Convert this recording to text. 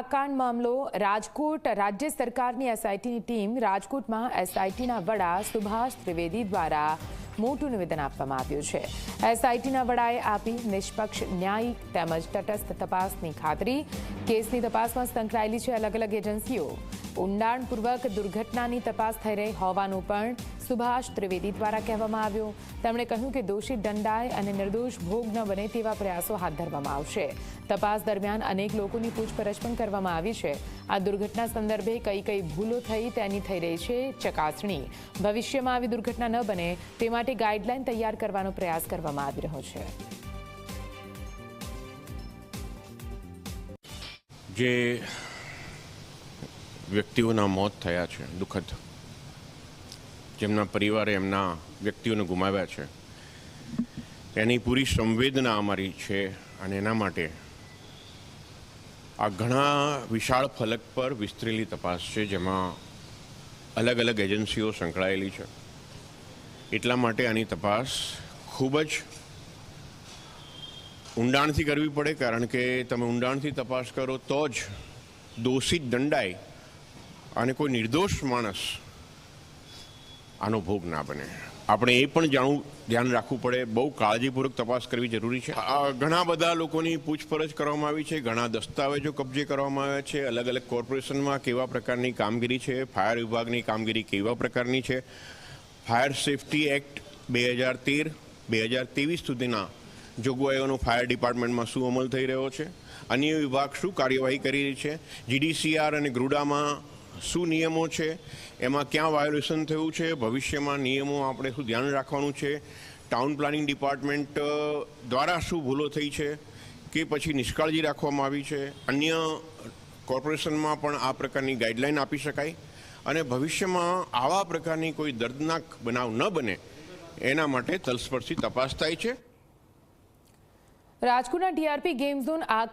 આગકાંડ મામલો, રાજકોટ રાજ્ય સરકારની એસઆઈટીની ટીમ રાજકોટમાં એસઆઈટીના વડા સુભાષ ત્રિવેદી દ્વારા મોટું નિવેદન આપવામાં આવ્યું છે. એસઆઈટીના વડાએ આપી નિષ્પક્ષ ન્યાયિક તેમજ તટસ્થ તપાસની ખાતરી. કેસની તપાસમાં સંકળાયેલી છે અલગ અલગ એજન્સીઓ. ઊંડાણપૂર્વક દુર્ઘટનાની તપાસ થઈ રહી હોવાનું પણ સુભાષ ત્રિવેદી દ્વારા કહેવામાં આવ્યું. તેમણે કહ્યું કે દોષિત દંડાય અને નિર્દોષ ભોગ ન બને તેવા પ્રયાસો હાથ ધરવામાં આવશે. તપાસ દરમિયાન અનેક લોકોની પૂછપરછ પણ કરવામાં આવી છે. આ દુર્ઘટના સંદર્ભે કઈ કઈ ભૂલો થઈ તેની થઈ રહી છે ચકાસણી. ભવિષ્યમાં આવી દુર્ઘટના ન બને તે માટે ગાઈડલાઈન તૈયાર કરવાનો પ્રયાસ કરવામાં આવી રહ્યો છે. જે વ્યક્તિઓના મોત થયા છે, દુઃખદ. જેમના પરિવારે એમના વ્યક્તિઓને ગુમાવ્યા છે. એની પૂરી સંવેદના અમારી છે અને એના માટે આ ઘણા વિશાળ ફલક પર વિસ્તરેલી તપાસ છે, જેમાં અલગ અલગ એજન્સીઓ સંકળાયેલી છે. એટલા માટે આની તપાસ ખૂબ જ ઊંડાણથી કરવી પડે, કારણ કે તમે ઊંડાણથી તપાસ કરો તો જ દોષિત દંડાય અને કોઈ નિર્દોષ માણસ આનો ભોગ ના બને. આપણે એ પણ જાણવું, ધ્યાન રાખવું પડે. બહુ કાળજીપૂર્વક તપાસ કરવી જરૂરી છે. ઘણા બધા લોકોની પૂછપરછ કરવામાં આવી છે. ઘણા દસ્તાવેજો કબજે કરવામાં આવ્યા છે. અલગ અલગ કોર્પોરેશનમાં કેવા પ્રકારની કામગીરી છે? ફાયર વિભાગની કામગીરી કેવા પ્રકારની છે? ફાયર સેફટી એક્ટ બે હજાર તેર, બે હજાર ત્રેવીસ સુધીના જોગવાઈઓનો ફાયર ડિપાર્ટમેન્ટમાં શું અમલ થઈ રહ્યો છે? અન્ય વિભાગ શું કાર્યવાહી કરી રહી છે? જીડીસીઆર અને ગ્રુડામાં શું નિયમો છે? એમાં ક્યાં વાયોલેશન થયું છે? ભવિષ્યમાં નિયમો આપણે શું ધ્યાન રાખવાનું છે? ટાઉન પ્લાનિંગ ડિપાર્ટમેન્ટ દ્વારા શું ભૂલો થઈ છે? કે પછી નિષ્કાળજી રાખવામાં આવી છે? અન્ય કોર્પોરેશનમાં પણ આ પ્રકારની ગાઈડલાઈન આપી શકાય. અને ભવિષ્યમાં આવા પ્રકારની કોઈ દર્દનાક બનાવ ન બને, એના માટે તલસ્પર્શી તપાસ થાય છે. રાજકોટના ટીઆરપી ગેમ ઝોન આગકાંડ